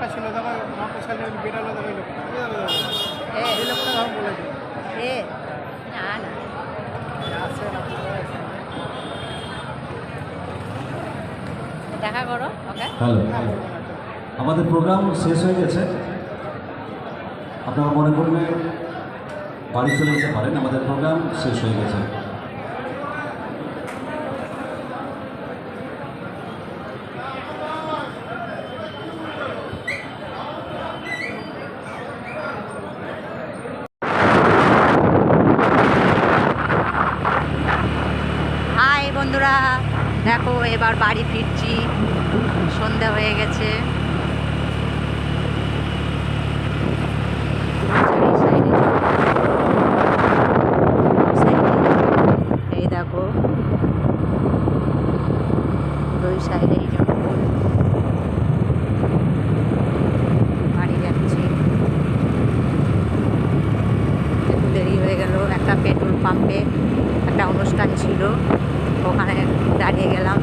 লোকটা ছিল, তখন মোটর সাইকেল বেরালো তখন এই লোকটা তখন বলেছে না না দেখা করো, ওকে? হ্যালো আমাদের প্রোগ্রাম শেষ হয়ে গেছে। আপনারা মনে করলে বাড়ি চলে যেতে পারেন, আমাদের প্রোগ্রাম শেষ হয়ে গেছে। দেখো, এবার বাড়ি ফিরছি। সন্ধে হয়ে গেছে। এই দেখো, দুই সাইডেই জঙ্গল। বাড়ি যাচ্ছি। একটু দেরি হয়ে গেল, একটা পেট্রোল পাম্পে একটা অনুষ্ঠান ছিল। ওখানে দাঁড়িয়ে গেলাম।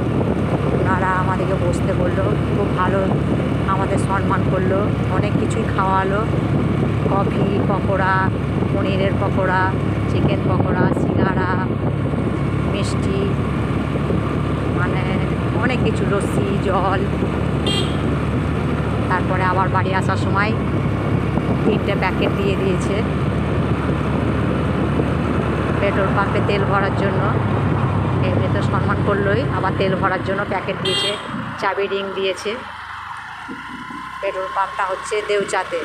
ওনারা আমাদেরকে বসতে বলল, খুব ভালো আমাদের সম্মান করল, অনেক কিছুই খাওয়ালো। কফি, পকোড়া, পনিরের পকোড়া, চিকেন পকোড়া সিঙ্গাড়া মিষ্টি মানে অনেক কিছু, লস্যি, জল। তারপরে আবার বাড়ি আসার সময় তিনটে প্যাকেট দিয়ে দিয়েছে। পেট্রোল পাম্পে তেল ভরার জন্য। এমনি তো সম্মান করলোই। আবার তেল ভরার জন্য প্যাকেট দিয়েছে, চাবি রিং দিয়েছে। পেট্রোল পাম্পটা হচ্ছে দেউচাতে।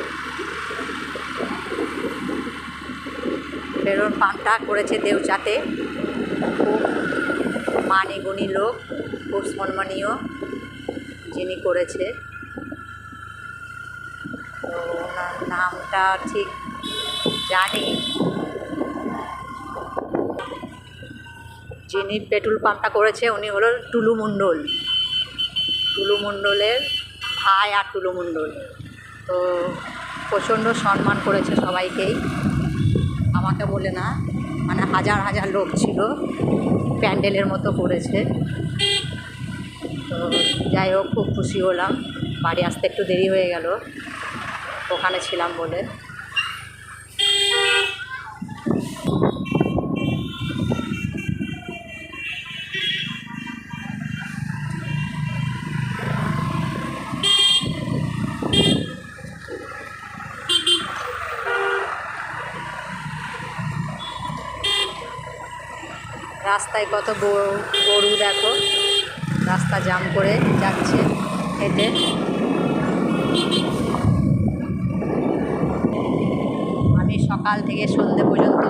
পেট্রোল পাম্পটা করেছে দেউচাতে। খুব মানি গুণী লোক, খুব সম্মানীয় যিনি করেছে। তো ওনার নামটা ঠিক জানি। যিনি পেট্রোল পাম্পটা করেছে, উনি হলো টুলু মণ্ডল। টুলু মণ্ডলের ভাই আর টুলু মণ্ডল। তো প্রচণ্ড সম্মান করেছে সবাইকেই। আমাকে বলে না মানে হাজার হাজার লোক ছিল, প্যান্ডেলের মতো করেছে। তো যাই হোক, খুব খুশি হলাম। বাড়ি আসতে একটু দেরি হয়ে গেল। ওখানে ছিলাম বলে। রাস্তায় কত গরু দেখো। রাস্তা জাম করে যাচ্ছে হেঁটে। আমি সকাল থেকে সন্ধে পর্যন্ত